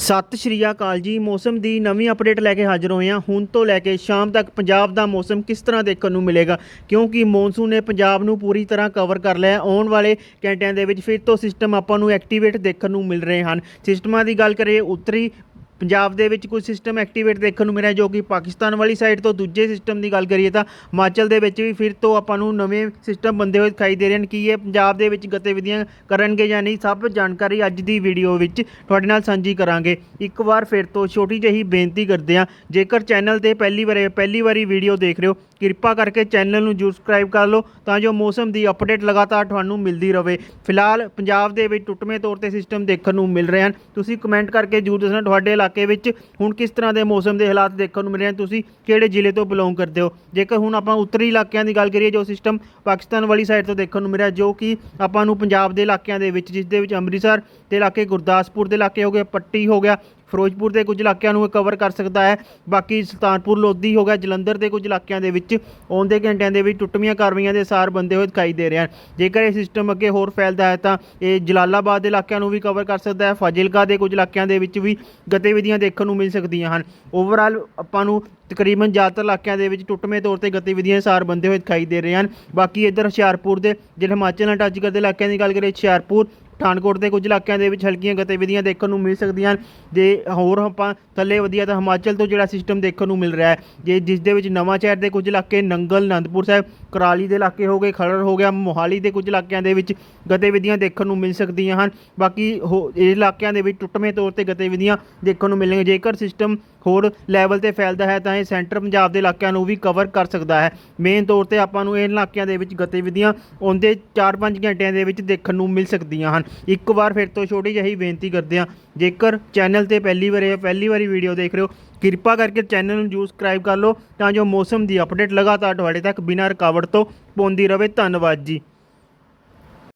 ਸਤਿ ਸ਼੍ਰੀ ਅਕਾਲ ਜੀ। ਮੌਸਮ ਦੀ ਨਵੀਂ ਅਪਡੇਟ ਲੈ ਕੇ ਹਾਜ਼ਰ ਹੋਏ ਹਾਂ। ਹੁਣ ਤੋਂ ਲੈ ਕੇ ਸ਼ਾਮ ਤੱਕ ਪੰਜਾਬ ਦਾ ਮੌਸਮ ਕਿਸ ਤਰ੍ਹਾਂ ਦੇਖਣ ਨੂੰ ਮਿਲੇਗਾ? ਕਿਉਂਕਿ ਮੌਨਸੂਨ ਨੇ ਪੰਜਾਬ ਨੂੰ ਪੂਰੀ ਤਰ੍ਹਾਂ ਕਵਰ ਕਰ ਲਿਆ ਆਉਣ ਵਾਲੇ ਘੰਟਿਆਂ ਦੇ ਵਿੱਚ ਫਿਰ ਤੋਂ ਸਿਸਟਮ ਆਪਾਂ ਨੂੰ ਐਕਟੀਵੇਟ ਦੇਖਣ ਨੂੰ ਮਿਲ ਰਹੇ ਹਨ। ਸਿਸਟਮਾਂ ਦੀ ਗੱਲ ਕਰੀਏ, ਉੱਤਰੀ ਪੰਜਾਬ ਦੇ ਵਿੱਚ ਕੁਝ ਸਿਸਟਮ ਐਕਟੀਵੇਟ ਦੇਖਣ ਨੂੰ ਮਿਲਿਆ ਜੋ ਕਿ ਪਾਕਿਸਤਾਨ ਵਾਲੀ ਸਾਈਡ ਤੋਂ ਦੂਜੇ ਸਿਸਟਮ ਦੀ ਗੱਲ ਕਰੀਏ ਤਾਂ ਹਿਮਾਚਲ ਦੇ ਵਿੱਚ ਵੀ ਫਿਰ ਤੋਂ ਆਪਾਂ ਨੂੰ ਨਵੇਂ ਸਿਸਟਮ ਬੰਦੇ ਹੋਏ ਦਿਖਾਈ ਦੇ ਰਹੇ ਹਨ। ਕੀ ਇਹ ਪੰਜਾਬ ਦੇ ਵਿੱਚ ਗਤੀਵਿਧੀਆਂ ਕਰਨਗੇ ਜਾਂ ਨਹੀਂ, ਸਭ ਜਾਣਕਾਰੀ ਅੱਜ ਦੀ ਵੀਡੀਓ ਵਿੱਚ ਤੁਹਾਡੇ ਨਾਲ ਸਾਂਝੀ ਕਰਾਂਗੇ। ਇੱਕ ਵਾਰ ਫਿਰ ਤੋਂ ਛੋਟੀ ਜਿਹੀ ਬੇਨਤੀ ਕਰਦੇ ਹਾਂ, ਜੇਕਰ ਚੈਨਲ ਤੇ ਪਹਿਲੀ ਵਾਰ ਪਹਿਲੀ ਵਾਰੀ ਵੀਡੀਓ ਦੇਖ ਰਹੇ ਹੋ ਕਿਰਪਾ ਕਰਕੇ ਚੈਨਲ ਨੂੰ ਜਰੂਰ ਸਬਸਕ੍ਰਾਈਬ ਕਰ ਲਓ ਤਾਂ ਜੋ ਮੌਸਮ ਦੀ ਅਪਡੇਟ ਲਗਾਤਾਰ ਤੁਹਾਨੂੰ ਮਿਲਦੀ ਰਹੇ। ਫਿਲਹਾਲ ਪੰਜਾਬ ਦੇ ਵਿੱਚ ਟੁੱਟਵੇਂ ਤੌਰ ਤੇ ਸਿਸਟਮ ਦੇਖਣ ਨੂੰ ਮਿਲ ਰਹੇ ਹਨ। ਤੁਸੀਂ ਕਮੈਂਟ ਕਰਕੇ ਜਰੂਰ ਦੱਸਣਾ ਤੁਹਾਡੇ ਇਲਾਕੇ ਵਿੱਚ ਹੁਣ ਕਿਸ ਤਰ੍ਹਾਂ ਦੇ ਮੌਸਮ ਦੇ ਹਾਲਾਤ ਦੇਖਣ ਨੂੰ ਮਿਲ ਰਹੇ ਹਨ। ਤੁਸੀਂ ਕਿਹੜੇ ਜ਼ਿਲ੍ਹੇ ਤੋਂ ਬਿਲੋਂਗ ਕਰਦੇ ਹੋ? ਜੇਕਰ ਹੁਣ ਆਪਾਂ ਉੱਤਰੀ ਇਲਾਕਿਆਂ ਦੀ ਗੱਲ ਕਰੀਏ ਜੋ ਸਿਸਟਮ ਪਾਕਿਸਤਾਨ ਵਾਲੀ ਸਾਈਡ ਤੋਂ ਦੇਖਣ ਨੂੰ ਮਿਲ ਰਿਹਾ ਜੋ ਕਿ ਆਪਾਂ ਨੂੰ ਪੰਜਾਬ ਦੇ ਇਲਾਕਿਆਂ ਦੇ ਵਿੱਚ, ਜਿਸ ਦੇ ਵਿੱਚ ਅੰਮ੍ਰਿਤਸਰ ਦੇ ਇਲਾਕੇ, ਗੁਰਦਾਸਪੁਰ ਦੇ ਇਲਾਕੇ ਹੋ ਗਏ, ਪੱਟੀ ਹੋ ਗਿਆ ਫਿਰੋਜ਼ਪੁਰ ਦੇ ਕੁਝ ਇਲਾਕਿਆਂ ਨੂੰ ਇਹ ਕਵਰ ਕਰ ਸਕਦਾ ਹੈ। ਬਾਕੀ ਸੁਲਤਾਨਪੁਰ, ਲੋਧੀ ਹੋ ਗਿਆ, ਜਲੰਧਰ ਦੇ ਕੁਝ ਇਲਾਕਿਆਂ ਦੇ ਵਿੱਚ ਆਉਂਦੇ ਘੰਟਿਆਂ ਦੇ ਵਿੱਚ ਟੁੱਟਵੀਆਂ ਕਾਰਵਾਈਆਂ ਦੇ ਸਾਰ ਬੰਦੇ ਹੋਏ ਦਿਖਾਈ ਦੇ ਰਹੇ ਹਨ ਜੇਕਰ ਇਹ ਸਿਸਟਮ ਅੱਗੇ ਹੋਰ ਫੈਲਦਾ ਹੈ ਤਾਂ ਇਹ ਜਲਾਲਾਬਾਦ ਦੇ ਇਲਾਕਿਆਂ ਨੂੰ ਵੀ ਕਵਰ ਕਰ ਸਕਦਾ ਹੈ। ਫਾਜ਼ਿਲਕਾ ਦੇ ਕੁਝ ਇਲਾਕਿਆਂ ਦੇ ਵਿੱਚ ਵੀ ਗਤੀਵਿਧੀਆਂ ਦੇਖਣ ਨੂੰ ਮਿਲ ਸਕਦੀਆਂ ਹਨ। ਓਵਰਆਲ ਆਪਾਂ ਨੂੰ ਤਕਰੀਬਨ ਜ਼ਿਆਦਾਤਰ ਇਲਾਕਿਆਂ ਦੇ ਵਿੱਚ ਟੁੱਟਵੇਂ ਤੌਰ ਤੇ ਗਤੀਵਿਧੀਆਂ ਦੇ ਸਾਰ ਬੰਦੇ ਹੋਏ ਦਿਖਾਈ ਦੇ ਰਹੇ ਹਨ। ਬਾਕੀ ਇੱਧਰ ਹੁਸ਼ਿਆਰਪੁਰ ਦੇ, ਜਿਹੜੇ ਹਿਮਾਚਲ ਨਾਲ ਟੱਚ ਕਰਦੇ ਇਲਾਕਿਆਂ ਦੀ ਗੱਲ ਕਰੀਏ, ਹੁਸ਼ਿਆਰਪੁਰ ਪਠਾਨਕੋਟ ਦੇ ਕੁਝ ਇਲਾਕਿਆਂ ਦੇ ਵਿੱਚ ਹਲਕੀਆਂ ਗਤੀਵਿਧੀਆਂ ਦੇਖਣ ਨੂੰ ਮਿਲ ਸਕਦੀਆਂ ਹਨ। ਜੇ ਹੋਰ ਆਪਾਂ ਥੱਲੇ ਵਧੀਆ ਤਾਂ ਹਿਮਾਚਲ ਤੋਂ ਜਿਹੜਾ ਸਿਸਟਮ ਦੇਖਣ ਨੂੰ ਮਿਲ ਰਿਹਾ ਹੈ। ਜੇ ਜਿਸ ਦੇ ਵਿੱਚ ਨਵਾਂ ਸ਼ਹਿਰ ਦੇ ਕੁਝ ਇਲਾਕੇ ਨੰਗਲ, ਅਨੰਦਪੁਰ ਸਾਹਿਬ ਕਰਾਲੀ ਦੇ ਇਲਾਕੇ ਹੋ ਗਏ, ਖਰੜ ਹੋ ਗਿਆ, ਮੋਹਾਲੀ ਦੇ ਕੁਝ ਇਲਾਕਿਆਂ ਦੇ ਵਿੱਚ ਗਤੀਵਿਧੀਆਂ ਦੇਖਣ ਨੂੰ ਮਿਲ ਸਕਦੀਆਂ ਹਨ। ਬਾਕੀ ਹੋ- ਇਹ ਇਲਾਕਿਆਂ ਦੇ ਵਿੱਚ ਟੁੱਟਵੇਂ ਤੌਰ ਤੇ ਗਤੀਵਿਧੀਆਂ ਦੇਖਣ ਨੂੰ ਮਿਲਣਗੀਆਂ। ਜੇਕਰ ਸਿਸਟਮ ਹੋਰ ਲੈਵਲ ਤੇ ਫੈਲਦਾ ਹੈ, ਤਾਂ ਇਹ ਸੈਂਟਰ ਪੰਜਾਬ ਦੇ ਇਲਾਕਿਆਂ ਨੂੰ ਵੀ ਕਵਰ ਕਰ ਸਕਦਾ ਹੈ। ਮੇਨ ਤੌਰ ਤੇ ਆਪਾਂ ਨੂੰ ਇਹ ਇਲਾਕਿਆਂ ਦੇ ਵਿੱਚ ਗਤੀਵਿਧੀਆਂ ਆਉਂਦੇ 4-5 ਘੰਟਿਆਂ ਦੇ ਵਿੱਚ ਦੇਖਣ ਨੂੰ ਮਿਲ ਸਕਦੀਆਂ ਹਨ। ਇੱਕ ਵਾਰ ਫਿਰ ਤੋਂ ਛੋਟੀ ਜਿਹੀ ਬੇਨਤੀ ਕਰਦੇ ਹਾਂ, ਜੇਕਰ ਚੈਨਲ ਤੇ ਪਹਿਲੀ ਵਾਰ, ਪਹਿਲੀ ਵਾਰੀ ਵੀਡੀਓ ਦੇਖ ਰਹੇ ਹੋ ਕਿਰਪਾ ਕਰਕੇ ਚੈਨਲ ਨੂੰ ਜਰੂਰ ਸਬਸਕ੍ਰਾਈਬ ਕਰ ਲਓ ਤਾਂ ਜੋ ਮੌਸਮ ਦੀ ਅਪਡੇਟ ਲਗਾਤਾਰ ਤੁਹਾਡੇ ਤੱਕ ਬਿਨਾਂ ਰੁਕਾਵਟ ਤੋਂ ਪਹੁੰਚਦੀ ਰਹੇ। ਧੰਨਵਾਦ ਜੀ।